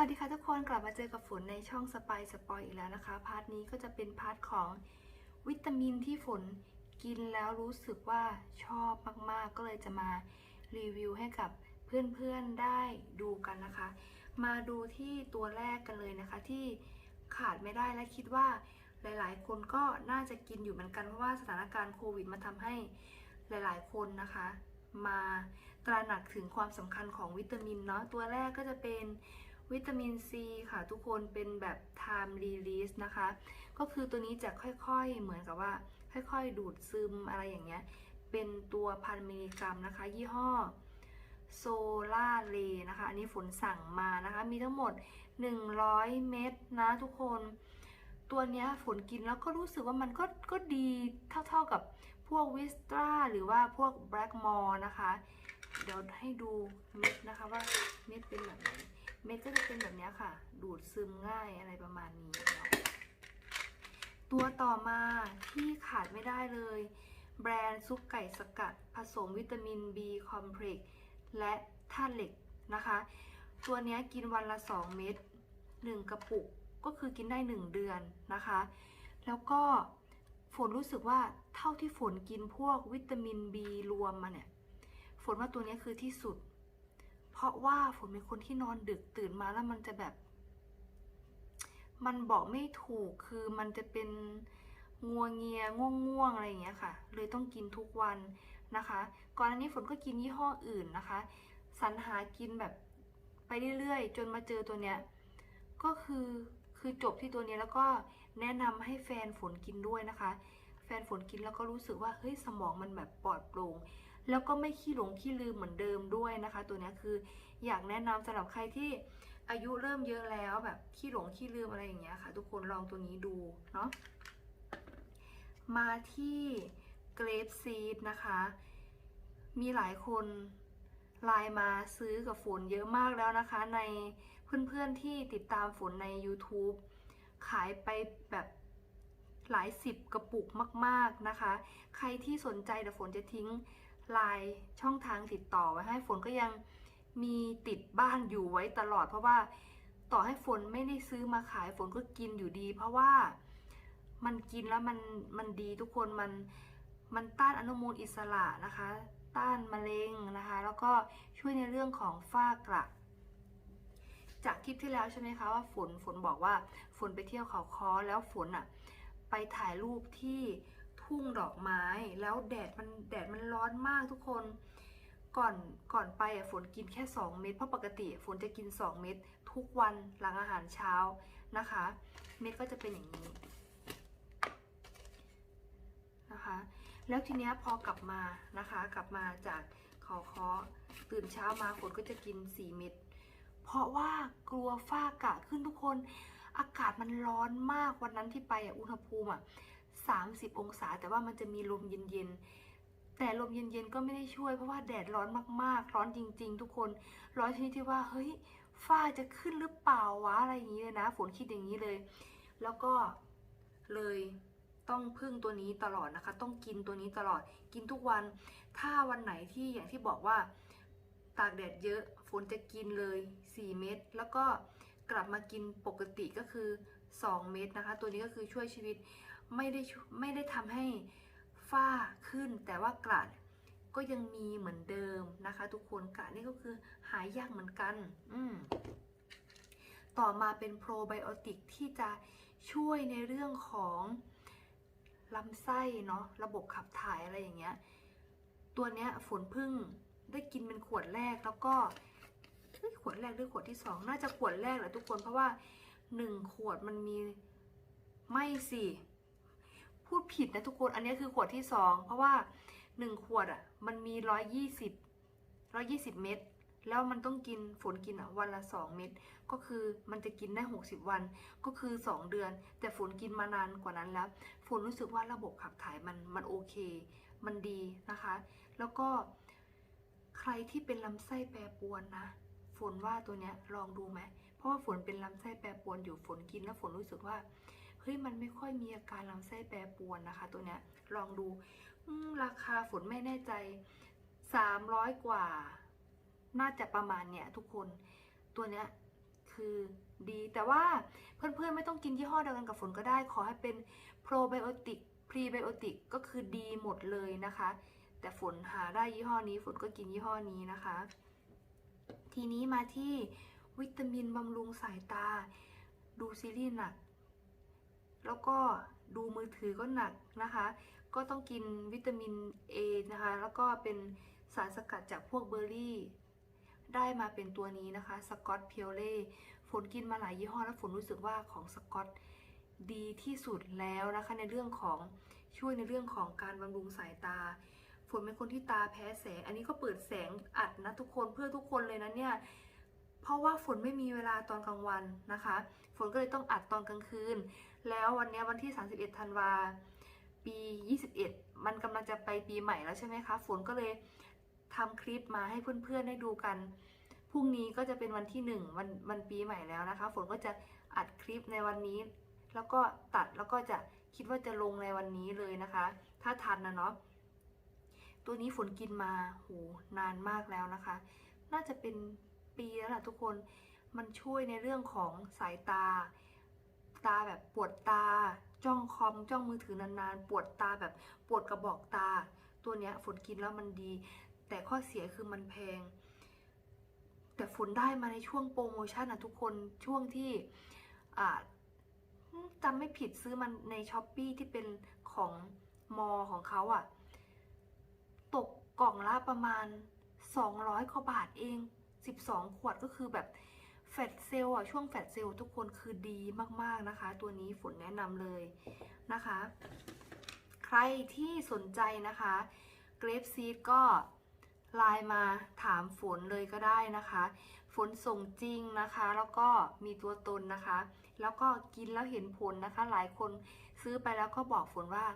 วัสดีค่ะทุกคนกลับมาเจอกับฝนในช่องสปายสปอยอีกแล้วนะคะ พาร์ทนี้ก็จะเป็นพาร์ทของวิตามินที่ฝนกินแล้วรู้สึกว่าชอบมากๆ ก็เลยจะมารีวิวให้กับเพื่อนๆได้ดูกันนะคะ มาดูที่ตัวแรกกันเลยนะคะ ที่ขาดไม่ได้และคิดว่าหลายๆ คนก็น่าจะกินอยู่เหมือนกันเพราะว่าสถานการณ์โควิดมาทำให้หลายๆ คนนะคะ มาตระหนักถึงความสำคัญของวิตามินเนาะตัวแรกก็จะเป็น วิตามินซีค่ะทุกคนเป็นแบบ time release นะคะ ก็คือตัวนี้จะค่อยๆเหมือนกับว่า ค่อยๆ ดูดซึมอะไรอย่างเงี้ย เป็นตัวพันมิลลิกรัมนะคะ ยี่ห้อโซล่าเลนะคะ อันนี้ฝนสั่งมานะคะ มีทั้งหมด 100 เม็ดนะทุกคน ตัวเนี้ยฝนกินแล้วก็รู้สึกว่ามันก็ก็ดีเท่าๆกับพวกวิสตราหรือว่าพวกแบล็กมอร์นะคะ เดี๋ยวให้ดูเม็ดนะคะว่าเม็ดเป็นแบบไหน เม็ดก็จะเป็นแบบนี้ค่ะ ดูดซึมง่ายอะไรประมาณนี้ ตัวต่อมาที่ขาดไม่ได้เลย แบรนด์ซุปไก่สกัด ผสมวิตามิน B คอมเพล็กซ์และธาตุเหล็กนะคะ ตัวนี้กินวันละ 2 เม็ด1 กระปุกก็คือกินได้ 1 เดือนนะคะ แล้วก็ฝนรู้สึกว่าเท่าที่ฝนกินพวกวิตามิน B รวมมาเนี่ย ฝนว่าตัวนี้คือที่สุด เพราะว่าฝนเป็นคนที่นอนดึกตื่นมาแล้วมันจะแบบ มันบอกไม่ถูกคือมันจะเป็นงัวเงียง่วงง่วงๆอะไรอย่างเงี้ยค่ะ เลยต้องกินทุกวันนะคะ ก่อนอันนี้ฝนก็กินยี่ห้ออื่นนะคะ สรรหากินแบบไปเรื่อยๆ จนมาเจอตัวเนี้ย ก็คือคือจบที่ตัวเนี้ยแล้วก็แนะนำให้แฟนฝนกินด้วยนะคะ แฟนฝนกินแล้วก็รู้สึกว่าเฮ้ยสมองมันแบบปลอดโปร่ง แล้วก็ไม่ขี้หลงขี้ลืมเหมือนเดิมด้วยนะคะ ตัวนี้คืออยากแนะนำสำหรับใครที่อายุเริ่มเยอะแล้วแบบขี้หลงขี้ลืมอะไรอย่างเงี้ยค่ะ ทุกคนลองตัวนี้ดูเนาะมาที่เกรปซีดนะคะ มีหลายคนไลน์มาซื้อกับฝนเยอะมากแล้วนะคะ ในเพื่อนๆที่ติดตามฝนใน YouTube ขายไปแบบหลายสิบกระปุกมาก ๆนะคะ ใครที่สนใจเดี๋ยวฝนจะทิ้ง ลน์ช่องทางติดต่อไว้ให้ฝนก็ยังมีติดบ้านอยู่ไว้ตลอด เพราะว่าต่อให้ฝนไม่ได้ซื้อมาขายฝนก็กินอยู่ดี เพราะว่ามันกินแล้วมันมันดีทุกคนมันมันต้านอนุมูลอิสระนะคะ ต้านมะเร็งนะคะ แล้วก็ช่วยในเรื่องของฝ้ากระจากคลิปที่แล้วใช่ไหมคะว่าฝนฝนบอกว่าฝนไปเที่ยวเขาคอแล้วฝนอะไปถ่ายรูปที่ ทุ่งดอกไม้ แล้วแดดมันแดดมันร้อนมากทุกคน ก่อนก่อนไปอะฝนกินแค่ 2 เม็ดเพราะปกติฝนจะกิน 2 เม็ดทุกวันหลังอาหารเช้านะคะ เม็ดก็จะเป็นอย่างนี้นะคะแล้วทีเนี้ยพอกลับมานะคะ กลับมาจากเขาคอตื่นเช้ามาฝนก็จะกิน 4 เม็ดเพราะว่ากลัวฝ้ากะขึ้นทุกคน อากาศมันร้อนมากวันนั้นที่ไปอะอุณหภูมิอะ 30 องศา แต่ว่ามันจะมีลมเย็นๆ แต่ลมเย็นๆ ก็ไม่ได้ช่วยเพราะว่าแดดร้อนมากๆ ร้อนจริง ๆ ทุกคน ร้อนชนิดที่ว่า เฮ้ย ฝ้าจะขึ้นหรือเปล่าวะอะไรอย่างนี้เลยนะ ฝนคิดอย่างนี้เลย แล้วก็เลยต้องพึ่งตัวนี้ตลอดนะคะ ต้องกินตัวนี้ตลอด กินทุกวัน ถ้าวันไหนที่อย่างที่บอกว่าตากแดดเยอะ ฝนจะกินเลย 4 เม็ด แล้วก็กลับมากินปกติก็คือ 2 เม็ดนะคะ ตัวนี้ก็คือช่วยชีวิต ไม่ได้ไม่ได้ทำให้ฝ้าขึ้น แต่ว่ากระก็ยังมีเหมือนเดิมนะคะ ทุกคนกระนี่ก็คือหายยากเหมือนกัน อืมต่อมาเป็นโปรไบโอติกที่จะช่วยในเรื่องของลำไส้เนาะระบบขับถ่ายอะไรอย่างเงี้ย ตัวเนี้ยฝนพึ่งได้กินเป็นขวดแรกแล้วก็ขวดแรกหรือขวดที่สองน่าจะขวดแรกแหละทุกคนเพราะว่าหนึ่งขวดมันมีไม่สิ พูดผิดนะทุกคน อันนี้คือขวดที่สองเพราะว่าหนึ่งขวดอะ มันมีร้อยยี่สิบร้อยี่สิบเม็ดแล้วมันต้องกินฝนกินอะวันละสองเม็ดก็คือมันจะกินได้หกสิบวัน ก็คือสองเดือน แต่ฝนกินมานานกว่านั้นแล้ว ฝนรู้สึกว่าระบบขับถ่ายมันมันโอเค มันดีนะคะ แล้วก็ใครที่เป็นลำไส้แปรปรวนนะฝนว่าตัวเนี้ยลองดูไหมเพราะว่าฝนเป็นลำไส้แปรปรวนอยู่ฝนกินแล้วฝนรู้สึกว่า ฮ้ยมันไม่ค่อยมีอาการลำไส้แปรปรวนนะคะ ตัวเนี้ยลองดูราคาฝนไม่แน่ใจสามร้อยกว่า น่าจะประมาณเนี้ยทุกคนตัวเนี้ยคือคือดีแต่ว่าเพื่อนๆไม่ต้องกินยี่ห้อเดียวกันกับฝนก็ได้ ขอให้เป็นโปรไบโอติกพรีไบโอติกก็คือดีหมดเลยนะคะ แต่ฝนหาได้ยี่ห้อนี้ฝนก็กินยี่ห้อนี้นะคะ ทีนี้มาที่วิตามินบำรุงสายตา ดูซีรีส์หนัก แล้วก็ดูมือถือก็หนักนะคะ ก็ต้องกินวิตามิน A นะคะ แล้วก็เป็นสารสกัดจากพวกเบอร์รี่ ได้มาเป็นตัวนี้นะคะสกอตเพียวเล่ฝนกินมาหลายยี่ห้อแล้วฝนรู้สึกว่าของสกอตดีที่สุดแล้วนะคะในเรื่องของช่วยในเรื่องของการบำรุงสายตา ฝนเป็นคนที่ตาแพ้แสง อันนี้ก็เปิดแสงอัดนะทุกคนเพื่อทุกคนเลยนะเนี่ย ราะว่าฝนไม่มีเวลาตอนกลางวันนะคะ ฝนก็เลยต้องอัดตอนกลางคืน แล้ววันนี้วันที่ 31 ธันวาปี 21 มันกำลังจะไปปีใหม่แล้วใช่ไหมคะ ฝนก็เลยทำคลิปมาให้เพื่อนๆได้ดูกัน พรุ่งนี้ก็จะเป็นวันที่หนึ่งวันวันปีใหม่แล้วนะคะ ฝนก็จะอัดคลิปในวันนี้ แล้วก็ตัดแล้วก็จะคิดว่าจะลงในวันนี้เลยนะคะ ถ้าทันนะเนาะ ตัวนี้ฝนกินมาโหนานมากแล้วนะคะ น่าจะเป็น ปีแล้วล่ะทุกคนมันช่วยในเรื่องของสายตา ตาแบบปวดตา จ้องคอมจ้องมือถือนานๆ ปวดตาแบบปวดกระบอกตา ตัวเนี้ยฝนกินแล้วมันดี แต่ข้อเสียคือมันแพง แต่ฝนได้มาในช่วงโปรโมชั่นอะทุกคนช่วงที่จำไม่ผิดซื้อมันในช้อปปีที่เป็นของมอของเขาอะตกกล่องละประมาณ 200กว่าบาทเอง 12 ขวดก็คือแบบแฟตเซลอะช่วงแฟตเซลทุกคนคือดีมากๆนะคะ ตัวนี้ฝนแนะนำเลยนะคะ ใครที่สนใจนะคะเกรฟซีดก็ไลน์มาถามฝนเลยก็ได้นะคะ ฝนส่งจริงนะคะ แล้วก็มีตัวตนนะคะ แล้วก็กินแล้วเห็นผลนะคะ หลายคนซื้อไปแล้วก็บอกฝนว่า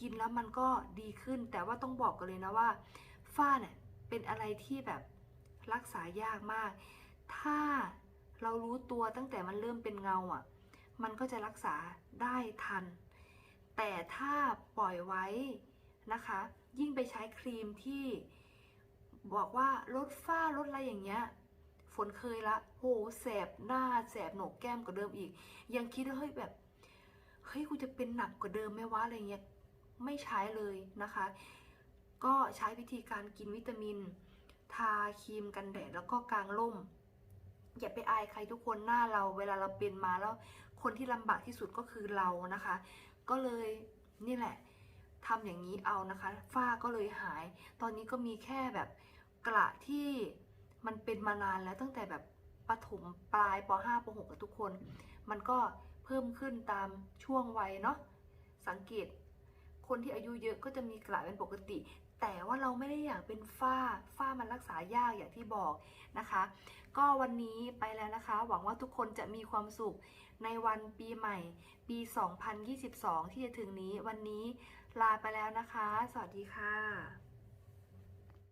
กินแล้วมันก็ดีขึ้น แต่ว่าต้องบอกกันเลยนะว่าฝ้าเนี่ยเป็นอะไรที่แบบ รักษายากมาก ถ้าเรารู้ตัวตั้งแต่มันเริ่มเป็นเงาอะ่ะ มันก็จะรักษาได้ทัน แต่ถ้าปล่อยไว้นะคะ ยิ่งไปใช้ครีมที่บอกว่าลดฝ้าลดอะไรอย่างเงี้ย ฝนเคยละ โหแสบหน้าแสบโหนกแก้มกว่าเดิมอีก ยังคิดว่าเฮ้ยแบบ เฮ้ยกูจะเป็นหนักกว่าเดิมไหมวะอะไรเงี้ย ไม่ใช้เลยนะคะ ก็ใช้วิธีการกินวิตามิน ทาครีมกันแดดแล้วก็กางร่ม อย่าไปอายใครทุกคนหน้าเรา เวลาเราเป็นมาแล้วคนที่ลำบากที่สุดก็คือเรานะคะ ก็เลยนี่แหละทำอย่างนี้เอานะคะ ฝ้าก็เลยหาย ตอนนี้ก็มีแค่แบบกระที่มันเป็นมานานแล้วตั้งแต่แบบประถมปลายป .5 ป .6 กับทุกคน มันก็เพิ่มขึ้นตามช่วงวัยเนาะสังเกตคนที่อายุเยอะก็จะมีกระเป็นปกติ แต่ว่าเราไม่ได้อยากเป็นฝ้า ฝ้ามันรักษายากอย่างที่บอกนะคะ ก็วันนี้ไปแล้วนะคะ หวังว่าทุกคนจะมีความสุขในวันปีใหม่ ปี 2022 ที่จะถึงนี้ วันนี้ลาไปแล้วนะคะ สวัสดีค่ะ